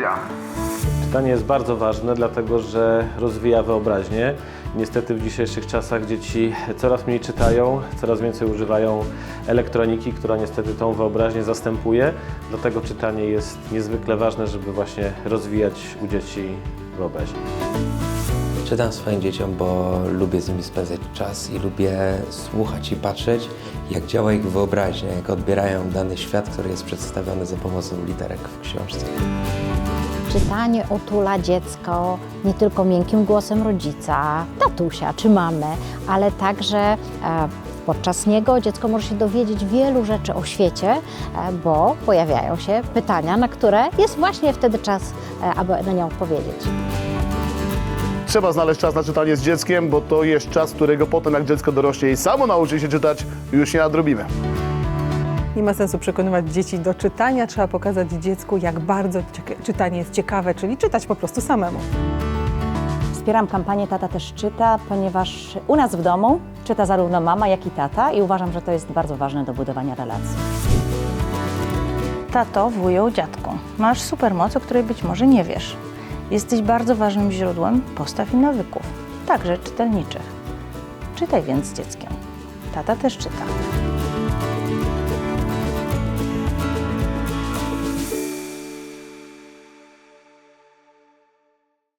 czytania. Czytanie jest bardzo ważne, dlatego że rozwija wyobraźnię. Niestety w dzisiejszych czasach dzieci coraz mniej czytają, coraz więcej używają elektroniki, która niestety tą wyobraźnię zastępuje. Dlatego czytanie jest niezwykle ważne, żeby właśnie rozwijać u dzieci wyobraźnię. Czytam swoim dzieciom, bo lubię z nimi spędzać czas i lubię słuchać i patrzeć, jak działa ich wyobraźnia, jak odbierają dany świat, który jest przedstawiony za pomocą literek w książce. Czytanie otula dziecko nie tylko miękkim głosem rodzica, tatusia czy mamy, ale także e, podczas niego dziecko może się dowiedzieć wielu rzeczy o świecie, e, bo pojawiają się pytania, na które jest właśnie wtedy czas, e, aby na nie odpowiedzieć. Trzeba znaleźć czas na czytanie z dzieckiem, bo to jest czas, którego potem jak dziecko dorośnie i samo nauczy się czytać, już nie nadrobimy. Nie ma sensu przekonywać dzieci do czytania, trzeba pokazać dziecku, jak bardzo czytanie jest ciekawe, czyli czytać po prostu samemu. Wspieram kampanię Tata też czyta, ponieważ u nas w domu czyta zarówno mama, jak i tata i uważam, że to jest bardzo ważne do budowania relacji. Tato, wujo, dziadku, masz supermoc, o której być może nie wiesz. Jesteś bardzo ważnym źródłem postaw i nawyków, także czytelniczych. Czytaj więc z dzieckiem. Tata też czyta.